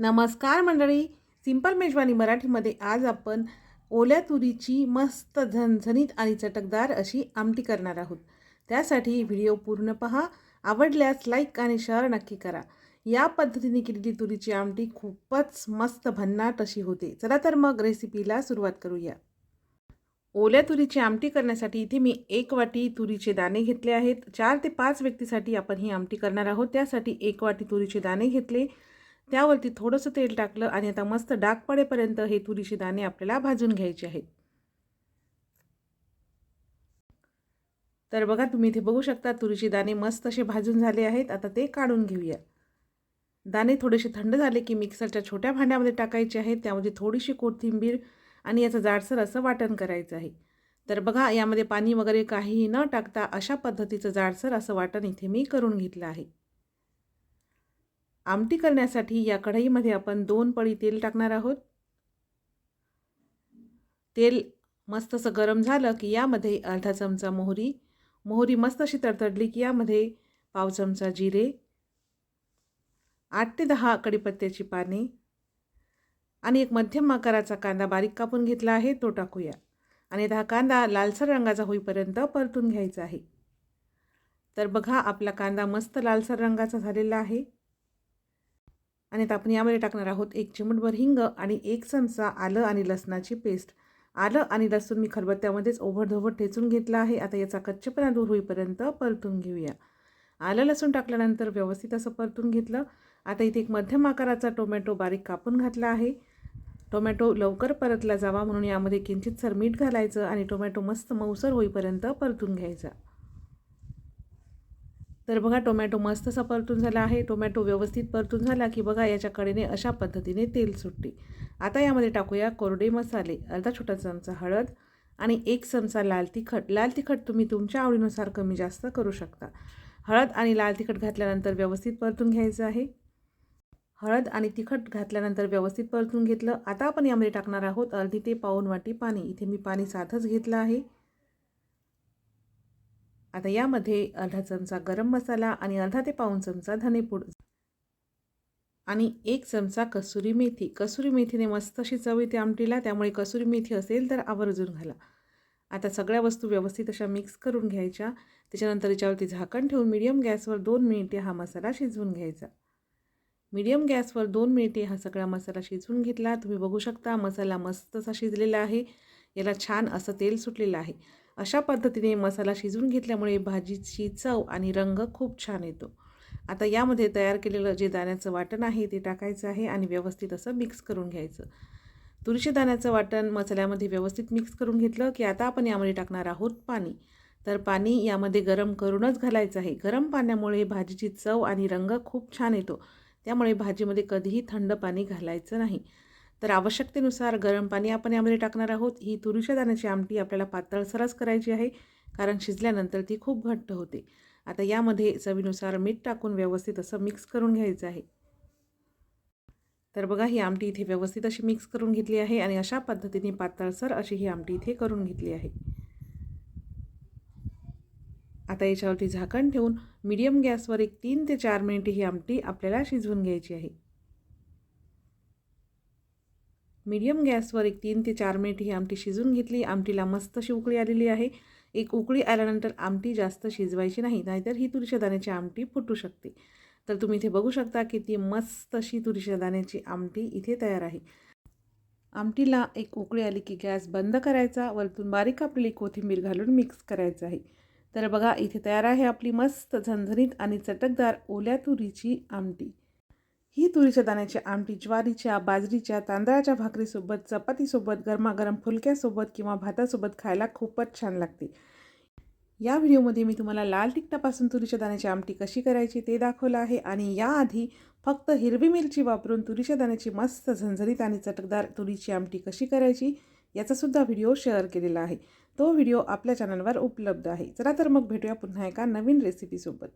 नमस्कार मंडळी. सिंपल मेजवानी मराठीमध्ये आज आपण ओल्या तुरीची मस्त झणझणीत आणि चटकदार अशी आमटी करणार आहोत. त्यासाठी व्हिडिओ पूर्ण पहा. आवडल्यास लाईक आणि शेअर नक्की करा. या पद्धतीने केलेली तुरीची आमटी खूपच मस्त भन्नाट अशी होते. चला तर मग रेसिपीला सुरुवात करूया. ओल्या तुरीची आमटी करण्यासाठी इथे मी एक वाटी तुरीचे दाणे घेतले आहेत. चार ते पाच व्यक्तीसाठी आपण ही आमटी करणार आहोत. त्यासाठी एक वाटी तुरीचे दाणे घेतले. त्यावरती थोडंसं तेल टाकलं आणि आता मस्त डाग पडेपर्यंत हे तुरीचे दाणे आपल्याला भाजून घ्यायचे आहेत. तर बघा तुम्ही इथे बघू शकता तुरीचे दाणे मस्त असे भाजून झाले आहेत. आता ते काढून घेऊया. दाणे थोडेसे थंड झाले की मिक्सरच्या छोट्या भांड्यामध्ये टाकायचे आहेत. त्यामध्ये थोडीशी कोथिंबीर आणि याचं जाडसर असं वाटण करायचं आहे. तर बघा यामध्ये पाणी वगैरे काहीही न टाकता अशा पद्धतीचं जाडसर असं वाटण इथे मी करून घेतलं आहे. आमटी करण्यासाठी या कढईमध्ये आपण दोन पळी तेल टाकणार आहोत. तेल मस्त असं गरम झालं की यामध्ये अर्धा चमचा मोहरी मोहरी मस्त अशी तडतडली की यामध्ये पाव चमचा जिरे आठ ते दहा कडीपत्त्याची पाने आणि एक मध्यम आकाराचा कांदा बारीक कापून घेतला आहे तो टाकूया. आणि हा कांदा लालसर रंगाचा होईपर्यंत परतून घ्यायचा आहे. तर बघा आपला कांदा मस्त लालसर रंगाचा झालेला आहे. आणि आता आपण यामध्ये टाकणार आहोत एक चिमटभर हिंग आणि एक चमचा आलं आणि लसणाची पेस्ट. आलं आणि लसूण मी खलबत्त्यामध्येच ओव्हरधोवर ठेचून घेतला आहे. आता याचा कच्चेपणा दूर होईपर्यंत परतून घेऊया. आलं लसूण टाकल्यानंतर व्यवस्थित असं परतून घेतलं. आता इथे एक मध्यम आकाराचा टोमॅटो बारीक कापून घातला आहे. टोमॅटो लवकर परतला जावा म्हणून यामध्ये किंचितसर मीठ घालायचं आणि टोमॅटो मस्त मऊसर होईपर्यंत परतून घ्यायचा. तर बघा टोमॅटो मस्त असा परतून झाला आहे. टोमॅटो व्यवस्थित परतून झाला की बघा याच्या कडेने अशा पद्धतीने तेल सुटते आता यामध्ये टाकूया कोरडे मसाले अर्धा छोटा चमचा हळद आणि एक चमचा लाल तिखट. लाल तिखट तुम्ही तुमच्या आवडीनुसार कमी जास्त करू शकता. हळद आणि लाल तिखट घातल्यानंतर व्यवस्थित परतून घ्यायचं आहे. हळद आणि तिखट घातल्यानंतर व्यवस्थित परतून घेतलं. आता आपण यामध्ये टाकणार आहोत अर्धी ते पाऊन वाटी पाणी. इथे मी पाणी साधंच घेतलं आहे. आता यामध्ये अर्धा चमचा गरम मसाला आणि अर्धा ते पाऊन चमचा धनेपूड. आणि एक चमचा कसुरी मेथी. कसुरी मेथीने मस्त अशी चव येते आमटीला त्यामुळे कसुरी मेथी असेल तर आवर्जून घाला. आता सगळ्या वस्तू व्यवस्थित अशा मिक्स करून घ्यायच्या. त्याच्यानंतर याच्यावरती झाकण ठेवून मीडियम गॅसवर दोन मिनिटे हा मसाला शिजवून घ्यायचा. मीडियम गॅसवर दोन मिनिटे हा सगळा मसाला शिजवून घेतला. तुम्ही बघू शकता मसाला मस्त असा शिजलेला आहे. याला छान असं तेल सुटलेलं आहे. अशा पद्धतीने मसाला शिजवून घेतल्यामुळे भाजीची चव आणि रंग खूप छान येतो. आता यामध्ये तयार केलेलं जे दाण्याचं वाटण आहे ते टाकायचं आहे आणि व्यवस्थित असं मिक्स करून घ्यायचं. तुरीच्या दाण्याचं वाटण मसाल्यामध्ये व्यवस्थित मिक्स करून घेतलं की आता आपण यामध्ये टाकणार आहोत पाणी. तर पाणी यामध्ये गरम करूनच घालायचं आहे. गरम पाण्यामुळे भाजीची चव आणि रंग खूप छान येतो. त्यामुळे भाजीमध्ये कधीही थंड पाणी घालायचं नाही. तर आवश्यकतेनुसार गरम पाणी आपण यामध्ये टाकणार आहोत. ही तुरीच्या दाण्याची आमटी आपल्याला पातळसरच करायची आहे कारण शिजल्यानंतर ती खूप घट्ट होते. आता यामध्ये चवीनुसार मीठ टाकून व्यवस्थित असं मिक्स करून घ्यायचं आहे. तर बघा ही आमटी इथे व्यवस्थित अशी मिक्स करून घेतली आहे आणि अशा पद्धतीने पातळसर अशी ही आमटी इथे करून घेतली आहे. आता याच्यावरती झाकण ठेवून मीडियम गॅसवर एक तीन ते चार मिनिटे ही आमटी आपल्याला शिजवून घ्यायची आहे. मीडियम गॅसवर एक तीन ते चार मिनिट ही आमटी शिजून घेतली. आमटीला मस्त अशी उकळी आलेली आहे. एक उकळी आल्यानंतर आमटी जास्त शिजवायची नाही नाहीतर ही तुरीच्या दाण्याची आमटी फुटू शकते. तर तुम्ही इथे बघू शकता की ती मस्त अशी तुरीच्या दाण्याची आमटी इथे तयार आहे. आमटीला एक उकळी आली की गॅस बंद करायचा वरतून बारीक कापलेली कोथिंबीर घालून मिक्स करायचं आहे. तर बघा इथे तयार आहे आपली मस्त झणझणीत आणि चटकदार ओल्या तुरीची आमटी. ही तुरीच्या दाण्याची आमटी ज्वारीच्या बाजरीच्या तांदळाच्या भाकरीसोबत चपातीसोबत गरमागरम फुलक्यासोबत किंवा भातासोबत खायला खूपच छान लागते. या व्हिडिओमध्ये मी तुम्हाला लाल तिखटापासून तुरीच्या दाण्याची आमटी कशी करायची ते दाखवलं आहे आणि याआधी फक्त हिरवी मिरची वापरून तुरीच्या दाण्याची मस्त झणझणीत आणि चटकदार तुरीची आमटी कशी करायची याचासुद्धा व्हिडिओ शेअर केलेला आहे. तो व्हिडिओ आपल्या चॅनलवर उपलब्ध आहे. चला तर मग भेटूया पुन्हा एका नवीन रेसिपीसोबत